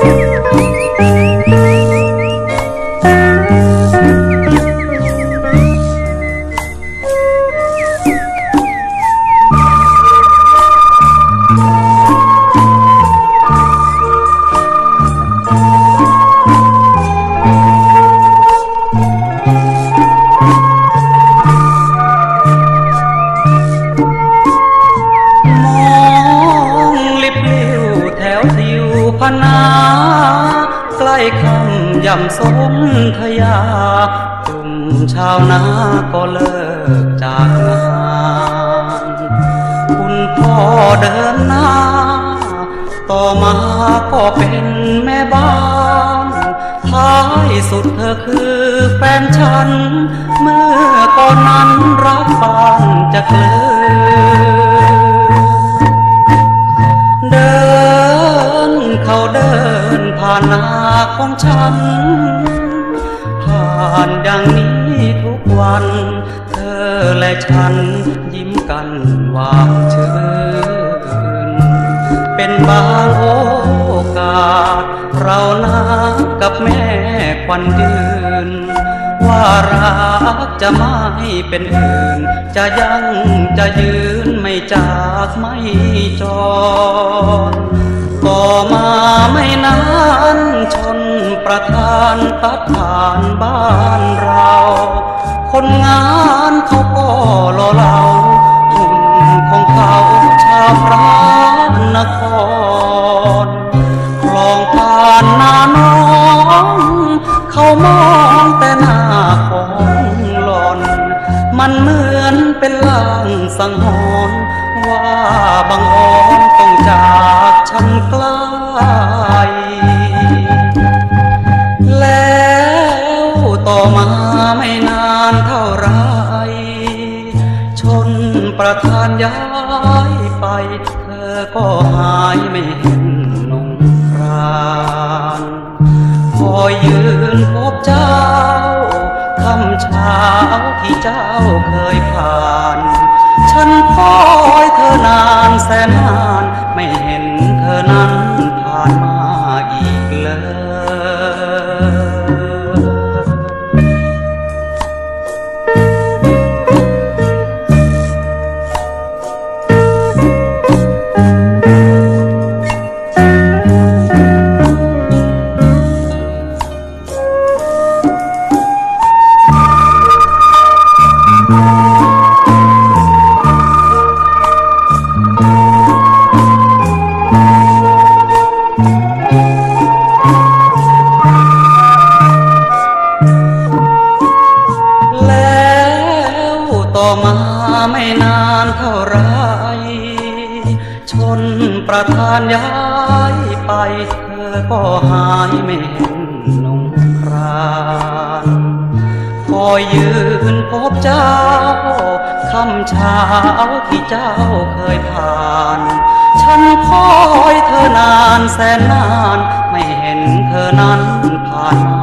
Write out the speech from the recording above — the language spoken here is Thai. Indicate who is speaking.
Speaker 1: Thank you. นาใกล้คำย่ำสมทยาจุ่มชาวนาก็เลิกจากงานคุณพ่อเดินหน้า ต่อมาก็เป็นแม่บ้านท้ายสุดเธอคือแฟนฉัน เมื่อก่อนนั้นรักบ้านจะเลื่อ เขาเดินผ่านหน้าของฉัน ผ่านอย่างนี้ทุกวัน เธอและฉันยิ้มกันหวานชื่น เป็นบางโอกาส เรานัดกับแม่ควันยืน ว่ารักจะไม่เป็นอื่น จะยังจะยืนไม่จากไม่จอ ไม่นานชนประธานตัดผ่านบ้านเรา คนงานเขาก็รอเราหุ่นของเขาชาวพระนครคลองผ่านหน้าน้องเขามองแต่หน้าของหลอน มันเหมือนเป็นลางสังหรณ์ว่าบางอ่อนต้องจากฉันกลา แล้วต่อมาไม่นานเท่าไร ชนประธานย้ายไป เธอก็หายไม่เห็นนงครานคอยยืนพบเจ้าคำเช้าที่เจ้าเคยผ่าน ฉันคอยเธอนานแสนนานไม่เห็น ต่อมาไม่นานเท่าไร ชนประธานย้ายไป เธอก็หายไม่เห็นนงครานคอยยืนพบเจ้าคำเช้าที่เจ้าเคยผ่าน ฉันคอยเธอนานแสนนาน ไม่เห็นเธอนั้นผ่านมา